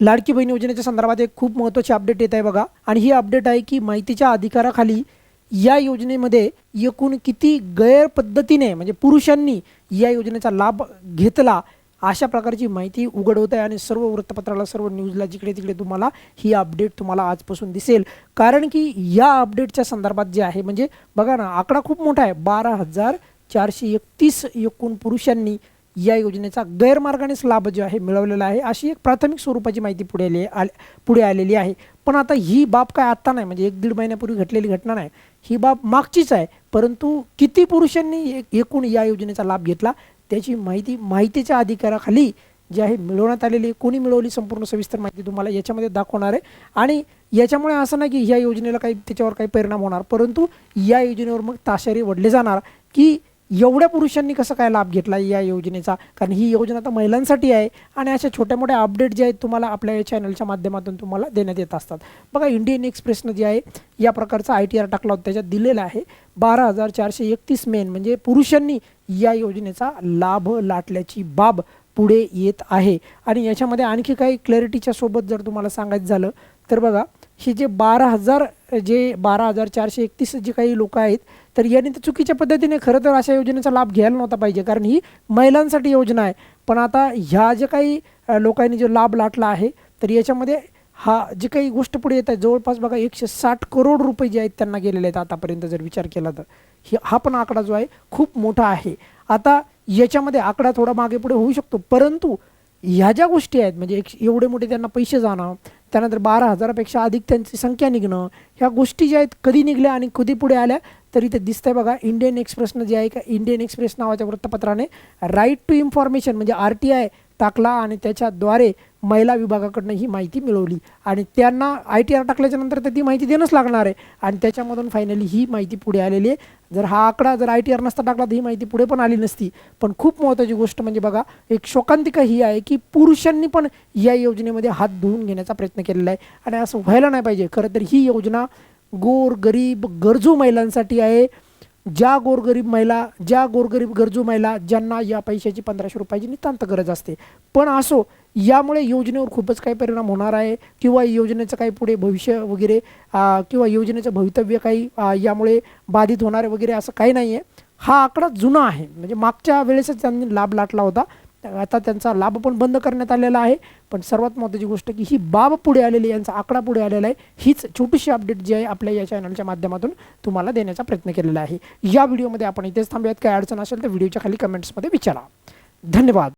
लाडकी बहीण योजनेच्या संदर्भात एक खूप महत्त्वाची अपडेट येत आहे बघा. आणि ही अपडेट आहे की माहितीच्या अधिकाराखाली या योजनेमध्ये एकूण किती गैर पद्धतीने म्हणजे पुरुषांनी या योजनेचा लाभ घेतला अशा प्रकारची माहिती उघड होत आहे. आणि सर्व वृत्तपत्राला सर्व न्यूजला जिकडे तिकडे तुम्हाला ही अपडेट तुम्हाला आजपासून दिसेल. कारण की या अपडेटच्या संदर्भात जे आहे म्हणजे बघा ना आकडा खूप मोठा आहे. बारा हजार चारशे एकतीस एकूण पुरुषांनी या योजनेचा गैरमार्गानेच लाभ जो आहे मिळवलेला आहे. अशी एक प्राथमिक स्वरूपाची माहिती पुढे आली आल पुढे आलेली आहे. पण आता ही बाब काय आत्ता नाही म्हणजे एक दीड महिन्यापूर्वी घडलेली घटना नाही. ही बाब मागचीच आहे. परंतु किती पुरुषांनी एकूण या योजनेचा लाभ घेतला त्याची माहिती माहितीच्या अधिकाराखाली जी आहे मिळवण्यात आलेली आहे. कोणी मिळवली संपूर्ण सविस्तर माहिती तुम्हाला याच्यामध्ये दाखवणार आहे. आणि याच्यामुळे असं नाही की या योजनेला काही त्याच्यावर काही परिणाम होणार. परंतु या योजनेवर मग ताशेरे वडले जाणार की एवढ्या पुरुषांनी कसं काय लाभ घेतला या योजनेचा? कारण ही योजना आता महिलांसाठी आहे आणि अशा छोट्या मोठ्या अपडेट जे आहेत तुम्हाला आपल्या या चॅनलच्या माध्यमातून तुम्हाला देण्यात येत असतात. बघा इंडियन एक्सप्रेसनं जे आहे या प्रकारचा आय टी आर टाकला होता त्याच्यात दिलेला आहे बारा हजार चारशे एकतीस मेन म्हणजे पुरुषांनी या योजनेचा लाभ लाटल्याची बाब पुढे येत आहे. आणि याच्यामध्ये आणखी काही क्लॅरिटीच्या सोबत जर तुम्हाला सांगायचं झालं तर बघा हे जे बारा हजार जे बारा हजार चारशे एकतीस जे काही लोक आहेत तर यांनी तर चुकीच्या पद्धतीने खरं तर अशा योजनेचा लाभ घ्यायला नव्हता पाहिजे कारण ही महिलांसाठी योजना आहे. पण आता ह्या जे काही लोकांनी जो लाभ लाटला आहे तर याच्यामध्ये हा जे काही गोष्ट पुढे येत आहे जवळपास बघा एकशे साठ करोड रुपये जे आहेत त्यांना गेलेले आहेत आतापर्यंत जर विचार केला तर. हे हा पण आकडा जो आहे खूप मोठा आहे. आता याच्यामध्ये आकडा थोडा मागे पुढे होऊ शकतो परंतु ह्या ज्या गोष्टी आहेत म्हणजे एक एवढे मोठे त्यांना पैसे जाणं त्यानंतर बारा हजारापेक्षा अधिक त्यांची संख्या निघणं ह्या गोष्टी ज्या आहेत कधी निघल्या आणि कधी पुढे आल्या तरी ते दिसतंय बघा. इंडियन एक्सप्रेसनं जे आहे का इंडियन एक्सप्रेस नावाच्या वृत्तपत्राने राईट टू इन्फॉर्मेशन म्हणजे आर टी आय टाकला आणि त्याच्याद्वारे महिला विभागाकडनं ही माहिती मिळवली. आणि त्यांना आय टी आर टाकल्याच्या नंतर तर ती माहिती देणंच लागणार आहे. आणि त्याच्यामधून फायनली ही माहिती पुढे आलेली आहे. जर हा आकडा जर आय टी आर नसता टाकला तर ही माहिती पुढे पण आली नसती. पण खूप महत्त्वाची गोष्ट म्हणजे बघा एक शोकांतिका ही आहे की पुरुषांनी पण या योजनेमध्ये हात धुवून घेण्याचा प्रयत्न केलेला आहे. आणि असं व्हायला नाही पाहिजे. खरं तर ही योजना गोर गरीब गरजू महिलांसाठी आहे. ज्या गोरगरीब महिला ज्या गोरगरीब गरजू महिला ज्यांना या पैशाची पंधराशे रुपयाची नितांत गरज असते. पण असो यामुळे योजनेवर खूपच काही परिणाम होणार आहे किंवा योजनेचं काही पुढे भविष्य वगैरे किंवा योजनेचं भवितव्य काही यामुळे बाधित होणार वगैरे असं काही नाही आहे हा आकडा जुना आहे. म्हणजे मागच्या वेळेसच त्यांनी लाभ लाटला होता. आता त्यांचा लाभ पण बंद करण्यात आलेला आहे. पण सर्वात महत्त्वाची गोष्ट की ही बाब पुढे आलेली आहे, यांचा आकडा पुढे आलेला आहे. हीच छोटीशी अपडेट जी आहे आपल्या या चॅनलच्या माध्यमातून तुम्हाला देण्याचा प्रयत्न केलेला आहे. या व्हिडिओमध्ये आपण इथेच थांबूयात. काय अडचण असेल तर व्हिडिओच्या खाली कमेंट्समध्ये विचारा. धन्यवाद.